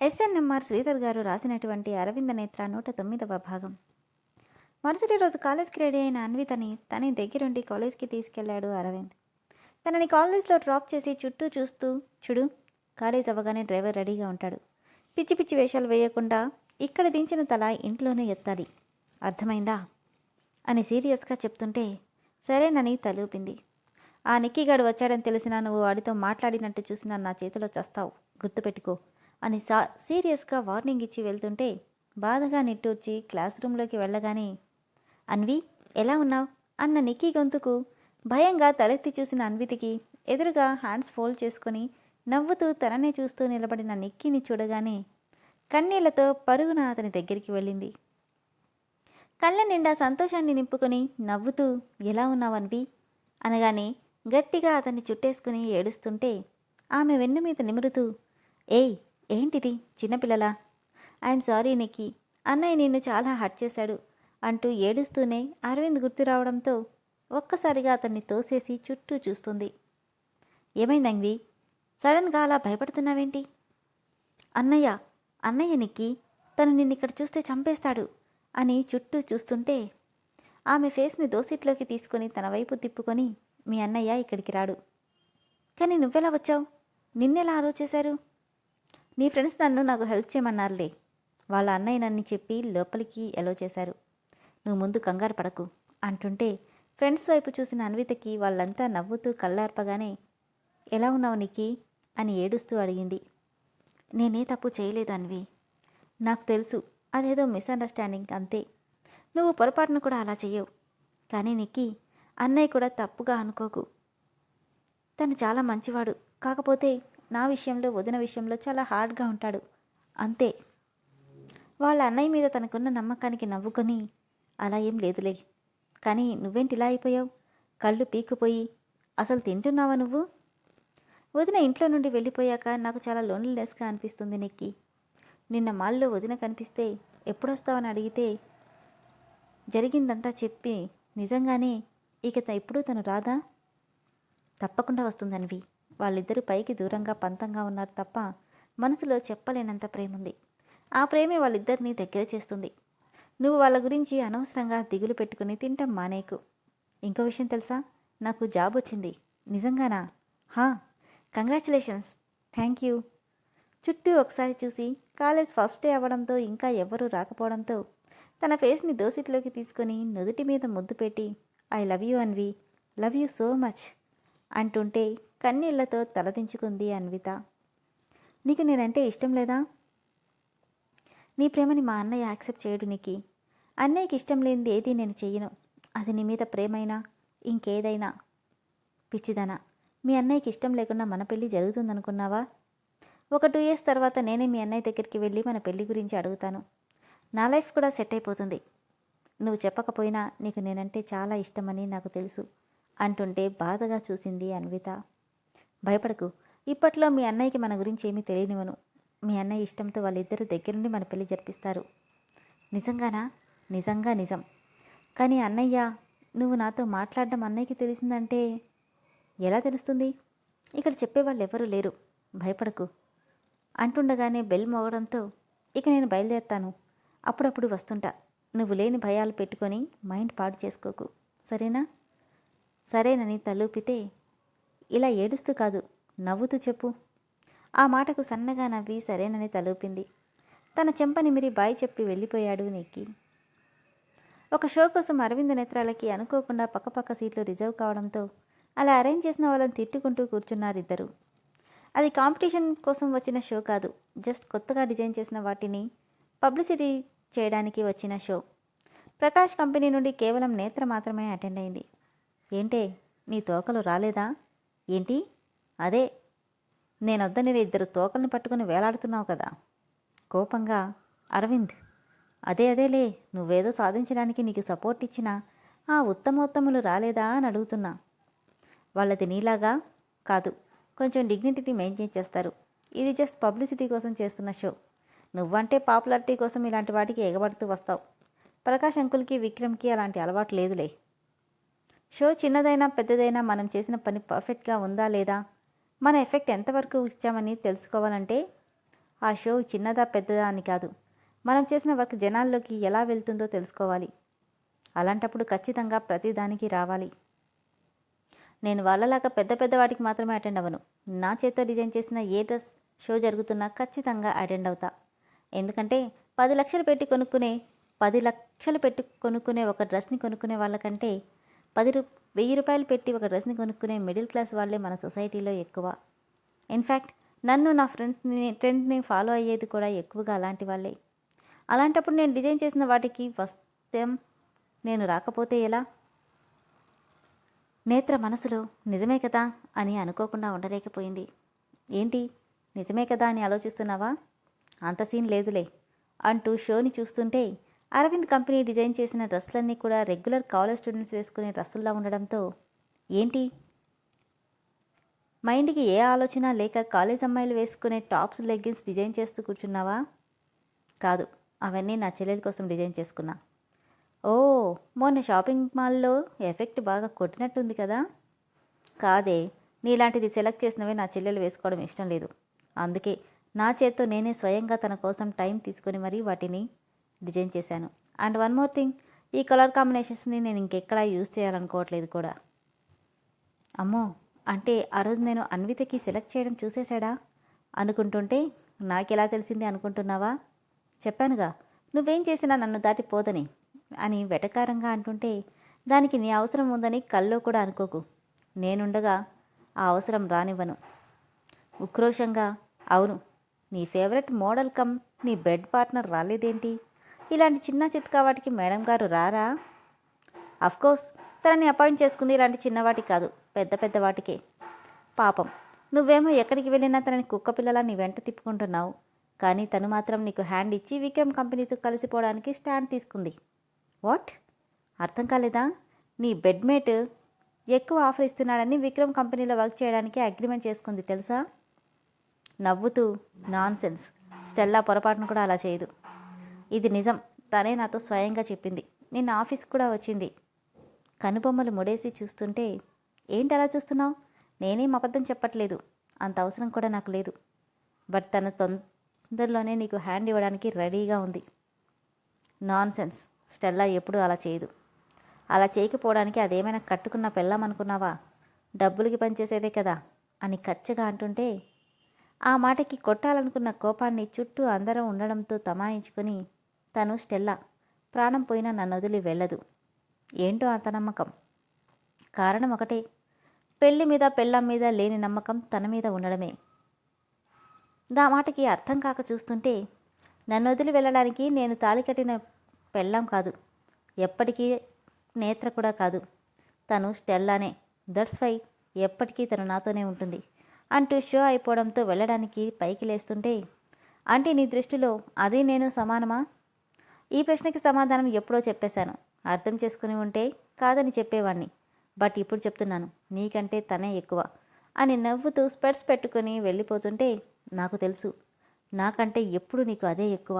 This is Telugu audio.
ఎస్ఎన్ఎంఆర్ శ్రీధర్ గారు రాసినటువంటి అరవింద నేత్ర నూట తొమ్మిదవ భాగం. మరుసటి రోజు కాలేజ్కి రెడీ అయిన అన్వితని తనని దగ్గరుండి కాలేజ్కి తీసుకెళ్ళాడు అరవింద్. తనని కాలేజ్లో డ్రాప్ చేసి చుట్టూ చూస్తూ చూడు కాలేజ్ అవ్వగానే డ్రైవర్ రెడీగా ఉంటాడు. పిచ్చి పిచ్చి వేషాలు వేయకుండా ఇక్కడ దించిన తల ఇంట్లోనే ఎత్తాలి. అర్థమైందా? అని సీరియస్గా చెప్తుంటే సరేనని తలూపింది. ఆ నిక్కిగాడు వచ్చాడని తెలిసినా నువ్వు వాడితో మాట్లాడినట్టు చూసినా నా చేతిలో చస్తావు. గుర్తుపెట్టుకో. అని సా సీరియస్గా వార్నింగ్ ఇచ్చి వెళ్తుంటే బాధగా నిట్టూర్చి క్లాస్ రూమ్లోకి వెళ్ళగానే అన్వి ఎలా ఉన్నావు? అన్న నిక్కీ గొంతుకు భయంగా తలెత్తి చూసిన అన్వితికి ఎదురుగా హ్యాండ్స్ ఫోల్డ్ చేసుకొని నవ్వుతూ తననే చూస్తూ నిలబడిన నిక్కీని చూడగానే కన్నీళ్ళతో పరుగున అతని దగ్గరికి వెళ్ళింది. కళ్ళ నిండా సంతోషాన్ని నింపుకొని నవ్వుతూ ఎలా ఉన్నావు అన్వి? అనగానే గట్టిగా అతన్ని చుట్టేసుకుని ఏడుస్తుంటే ఆమె వెన్ను మీద నిమురుతూ ఏయ్ ఏంటిది? చిన్నపిల్లలా? I'm sorry Nikki. అన్నయ్య నిన్ను చాలా హర్ట్ చేశాడు అంటూ ఏడుస్తూనే అరవింద్ గుర్తు రావడంతో ఒక్కసారిగా అతన్ని తోసేసి చుట్టూ చూస్తుంది. ఏమైంది అంగ్వి సడన్గా అలా భయపడుతున్నావేంటి? అన్నయ్య అన్నయ్య నిక్కి తను నిన్నిక్కడ చూస్తే చంపేస్తాడు అని చుట్టూ చూస్తుంటే ఆమె ఫేస్ని దోసిట్లోకి తీసుకొని తన వైపు తిప్పుకొని మీ అన్నయ్య ఇక్కడికి రాడు. కానీ నువ్వెలా వచ్చావు? నిన్నెలా ఆలోచేశారు? నీ ఫ్రెండ్స్ నన్ను నాకు హెల్ప్ చేయమన్నారులే. వాళ్ళ అన్నయ్య నన్ను చెప్పి లోపలికి ఎలో చేశారు. నువ్వు ముందు కంగారు పడకు అంటుంటే ఫ్రెండ్స్ వైపు చూసిన అన్వితకి వాళ్ళంతా నవ్వుతూ కళ్ళార్పగానే ఎలా ఉన్నావు నిక్కి? అని ఏడుస్తూ అడిగింది. నేనే తప్పు చేయలేదు అన్వి. నాకు తెలుసు అదేదో మిస్అండర్స్టాండింగ్ అంతే. నువ్వు పొరపాటును కూడా అలా చెయ్యవు. కానీ నిక్కి అన్నయ్య కూడా తప్పుగా అనుకోకు. తను చాలా మంచివాడు. కాకపోతే నా విషయంలో వదిన విషయంలో చాలా హార్డ్గా ఉంటాడు. అంతే. వాళ్ళ అన్నయ్య మీద తనకున్న నమ్మకానికి నవ్వుకొని అలా ఏం లేదులే. కానీ నువ్వేంటి ఇలా అయిపోయావు? కళ్ళు పీకుపోయి అసలు తింటున్నావా నువ్వు? వదిన ఇంట్లో నుండి వెళ్ళిపోయాక నాకు చాలా లోన్లీనెస్గా అనిపిస్తుంది నెక్కి. నిన్న మాల్లో వదిన కనిపిస్తే ఎప్పుడొస్తావని అడిగితే జరిగిందంతా చెప్పి నిజంగానే ఇక త- ఎప్పుడూ తను రాదా? తప్పకుండా వస్తుందనివి. వాళ్ళిద్దరూ పైకి దూరంగా పంతంగా ఉన్నారు తప్ప మనసులో చెప్పలేనంత ప్రేముంది. ఆ ప్రేమే వాళ్ళిద్దరినీ దగ్గర చేస్తుంది. నువ్వు వాళ్ళ గురించి అనవసరంగా దిగులు పెట్టుకుని తింటాం మానేకు. ఇంకో విషయం తెలుసా? నాకు జాబ్ వచ్చింది. నిజంగానా? హా కంగ్రాచులేషన్స్. Thank you. చుట్టూ ఒకసారి చూసి కాలేజ్ ఫస్ట్ డే అవ్వడంతో ఇంకా ఎవ్వరూ రాకపోవడంతో తన ఫేస్ని దోసిట్లోకి తీసుకొని నుదుటి మీద ముద్దు పెట్టి I love you Anvi. Love you so much. అంటుంటే కన్నీళ్ళతో తలదించుకుంది అన్విత. నీకు నేనంటే ఇష్టం లేదా? నీ ప్రేమని మా అన్నయ్య యాక్సెప్ట్ చేయడు నీకు. అన్నయ్యకి ఇష్టం లేనిది ఏది నేను చెయ్యను. అది నీ మీద ప్రేమైనా? ఇంకేదైనా? పిచ్చిదనా మీ అన్నయ్యకి ఇష్టం లేకుండా మన పెళ్ళి జరుగుతుందనుకున్నావా? ఒక టూ ఇయర్స్ తర్వాత నేనే మీ అన్నయ్య దగ్గరికి వెళ్ళి మన పెళ్ళి గురించి అడుగుతాను. నా లైఫ్ కూడా సెట్ అయిపోతుంది. నువ్వు చెప్పకపోయినా నీకు నేనంటే చాలా ఇష్టమని నాకు తెలుసు. అంటుంటే బాధగా చూసింది అన్విత. భయపడకు. ఇప్పట్లో మీ అన్నయ్యకి మన గురించి ఏమీ తెలియనివను మీ అన్నయ్య ఇష్టంతో వాళ్ళిద్దరూ దగ్గరుండి మన పెళ్ళి జరిపిస్తారు. నిజంగానా? నిజంగా నిజం. కానీ అన్నయ్య నువ్వు నాతో మాట్లాడడం అన్నయ్యకి తెలిసిందంటే ఎలా తెలుస్తుంది? ఇక్కడ చెప్పేవాళ్ళు ఎవరూ లేరు. భయపడకు. అంటుండగానే బెల్ మోగడంతో ఇక నేను బయలుదేరుతాను. అప్పుడప్పుడు వస్తుంటా. నువ్వు లేని భయాలు పెట్టుకొని మైండ్ పాడు చేసుకోకు. సరేనా? సరేనని తలూపితే ఇలా ఏడుస్తూ కాదు నవ్వుతూ చెప్పు. ఆ మాటకు సన్నగా నవ్వి సరేనని తలూపింది. తన చెంపని మిరి బాయ్ చెప్పి వెళ్ళిపోయాడు నీకి. ఒక షో కోసం అరవింద నేత్రాలకి అనుకోకుండా పక్కపక్క సీట్లు రిజర్వ్ కావడంతో అలా అరేంజ్ చేసిన వాళ్ళని తిట్టుకుంటూ కూర్చున్నారు ఇద్దరు అది కాంపిటీషన్ కోసం వచ్చిన షో కాదు జస్ట్ కొత్తగా డిజైన్ చేసిన వాటిని పబ్లిసిటీ చేయడానికి వచ్చిన షో. ప్రకాష్ కంపెనీ నుండి కేవలం నేత్ర మాత్రమే అటెండ్ అయింది. ఏంటే నీ తోకలు రాలేదా? ఏంటి? అదే నేనొద్దని ఇద్దరు తోకల్ని పట్టుకుని వేలాడుతున్నావు కదా. కోపంగా అరవింద్ అదే అదేలే నువ్వేదో సాధించడానికి నీకు సపోర్ట్ ఇచ్చిన ఆ ఉత్తమోత్తములు రాలేదా అని అడుగుతున్నా. వాళ్ళది నీలాగా కాదు. కొంచెం డిగ్నిటీని మెయింటైన్ చేస్తారు. ఇది జస్ట్ పబ్లిసిటీ కోసం చేస్తున్న షో నువ్వంటే పాపులారిటీ కోసం ఇలాంటి వాటికి ఎగబడుతూ వస్తావు. ప్రకాష్ అంకుల్కి విక్రమ్కి అలాంటి అలవాటు లేదులే. షో చిన్నదైనా పెద్దదైనా మనం చేసిన పని పర్ఫెక్ట్గా ఉందా లేదా? మన ఎఫెక్ట్ ఎంతవరకు ఇచ్చామని తెలుసుకోవాలంటే ఆ షో చిన్నదా పెద్దదా అని కాదు. మనం చేసిన వర్క్ జనాల్లోకి ఎలా వెళ్తుందో తెలుసుకోవాలి. అలాంటప్పుడు ఖచ్చితంగా ప్రతిదానికి రావాలి. నేను వాళ్ళలాగా పెద్ద పెద్ద వాటికి మాత్రమే అటెండ్ అవ్వను. నా చేత్తో డిజైన్ చేసిన ఏ డ్రెస్ షో జరుగుతున్నా ఖచ్చితంగా అటెండ్ అవుతా. ఎందుకంటే పది లక్షలు పెట్టి కొనుక్కునే పది లక్షలు పెట్టి కొనుక్కునే ఒక డ్రెస్ని కొనుక్కునే వాళ్ళకంటే పది రూ వెయ్యి రూపాయలు పెట్టి ఒక డ్రెస్ని కొనుక్కునే మిడిల్ క్లాస్ వాళ్ళే మన సొసైటీలో ఎక్కువ. ఇన్ఫ్యాక్ట్ నన్ను నా ఫ్రెండ్స్ని ట్రెండ్ని ఫాలో అయ్యేది కూడా ఎక్కువగా అలాంటి వాళ్ళే. అలాంటప్పుడు నేను డిజైన్ చేసిన వాటికి వస్త్రం నేను రాకపోతే ఎలా? నేత్ర మనసులో నిజమే కదా అని అనుకోకుండా ఉండలేకపోయింది. ఏంటి? నిజమే కదా అని ఆలోచిస్తున్నావా? అంత సీన్ లేదులే. అంటూ షోని చూస్తుంటే అరవింద్ కంపెనీ డిజైన్ చేసిన డ్రెస్సులన్నీ కూడా రెగ్యులర్ కాలేజ్ స్టూడెంట్స్ వేసుకునే డ్రెస్సుల్లా ఉండడంతో ఏంటి? మైండ్కి ఏ ఆలోచన లేక కాలేజ్ అమ్మాయిలు వేసుకునే టాప్స్ లెగ్గిన్స్ డిజైన్ చేస్తూ కూర్చున్నావా? కాదు అవన్నీ నా చెల్లెల కోసం డిజైన్ చేసుకున్నా. ఓ మొన్న షాపింగ్ మాల్లో ఎఫెక్ట్ బాగా కొట్టినట్టుంది కదా? కాదే నీలాంటిది సెలెక్ట్ చేసినవే నా చెల్లెలు వేసుకోవడం ఇష్టం లేదు. అందుకే నా చేత్తో నేనే స్వయంగా తన కోసం టైం తీసుకొని మరీ వాటిని డిజైన్ చేశాను. అండ్ వన్ మోర్ థింగ్ ఈ కలర్ కాంబినేషన్స్ని నేను ఇంకెక్కడా యూజ్ చేయాలనుకోవట్లేదు కూడా. అమ్మో అంటే ఆ రోజు నేను అన్వితకి సెలెక్ట్ చేయడం చూసేశాడా? అనుకుంటుంటే నాకెలా తెలిసింది అనుకుంటున్నావా? చెప్పానుగా నువ్వేం చేసినా నన్ను దాటిపోదని అని వెటకారంగా అంటుంటే దానికి నీ అవసరం ఉందని కల్లో కూడా అనుకోకు. నేనుండగా ఆ అవసరం రానివ్వను. ఉక్రోషంగా అవును నీ ఫేవరెట్ మోడల్ కమ్ నీ బెడ్ పార్ట్నర్ రాలేదేంటి? ఇలాంటి చిన్న చిత్కా వాటికి మేడం గారు రారా? అఫ్కోర్స్ తనని అపాయింట్ చేసుకుంది ఇలాంటి చిన్నవాటి కాదు పెద్ద పెద్ద వాటికే. పాపం నువ్వేమో ఎక్కడికి వెళ్ళినా తనని కుక్క పిల్లలా నీ వెంట తిప్పుకుంటున్నావు. కానీ తను మాత్రం నీకు హ్యాండ్ ఇచ్చి విక్రమ్ కంపెనీతో కలిసిపోవడానికి స్టాండ్ తీసుకుంది. వాట్ అర్థం కాలేదా? నీ బెడ్మేట్ ఎక్కువ ఆఫర్ ఇస్తున్నాడని విక్రమ్ కంపెనీలో వర్క్ చేయడానికి అగ్రిమెంట్ చేసుకుంది తెలుసా? నవ్వుతూ నాన్ సెన్స్ స్టెల్లా పొరపాటును కూడా అలా చేయదు. ఇది నిజం. తనే నాతో స్వయంగా చెప్పింది. నిన్న ఆఫీస్కి కూడా వచ్చింది. కనుబొమ్మలు ముడేసి చూస్తుంటే ఏంటి అలా చూస్తున్నావు? నేనేం అబద్ధం చెప్పట్లేదు. అంత అవసరం కూడా నాకు లేదు. బట్ తన తొందరలోనే నీకు హ్యాండ్ ఇవ్వడానికి రెడీగా ఉంది. నాన్ సెన్స్ స్టెల్లా ఎప్పుడూ అలా చేయదు. అలా చేయకపోవడానికి అదేమైనా కట్టుకున్న పెళ్ళం అనుకున్నావా? డబ్బులకి పనిచేసేదే కదా అని కచ్చగా అంటుంటే ఆ మాటకి కొట్టాలనుకున్న కోపాన్ని చుట్టూ అందరం ఉండడంతో తమాయించుకుని తను స్టెల్లా. ప్రాణం పోయినా నన్ను వదిలి వెళ్ళదు. ఏంటో అంత నమ్మకం కారణం ఒకటే. పెళ్ళి మీద పెళ్ళం మీద లేని నమ్మకం తన మీద ఉండడమే. దా మాటకి అర్థం కాక చూస్తుంటే నన్ను వదిలి వెళ్ళడానికి నేను తాళి కట్టిన పెళ్ళాం కాదు. ఎప్పటికీ నేత్ర కూడా కాదు. తను స్టెల్లానే. దట్స్ వై ఎప్పటికీ తను నాతోనే ఉంటుంది. అంటూ షో అయిపోవడంతో వెళ్ళడానికి పైకి లేస్తుంటే అంటే నీ దృష్టిలో అది నేను సమానమా? ఈ ప్రశ్నకి సమాధానం ఎప్పుడో చెప్పేశాను. అర్థం చేసుకుని ఉంటే కాదని చెప్పేవాణ్ణి. బట్ ఇప్పుడు చెప్తున్నాను నీకంటే తనే ఎక్కువ అని నవ్వుతూ స్పెట్స్ పెట్టుకుని వెళ్ళిపోతుంటే నాకు తెలుసు నాకంటే ఎప్పుడు నీకు అదే ఎక్కువ.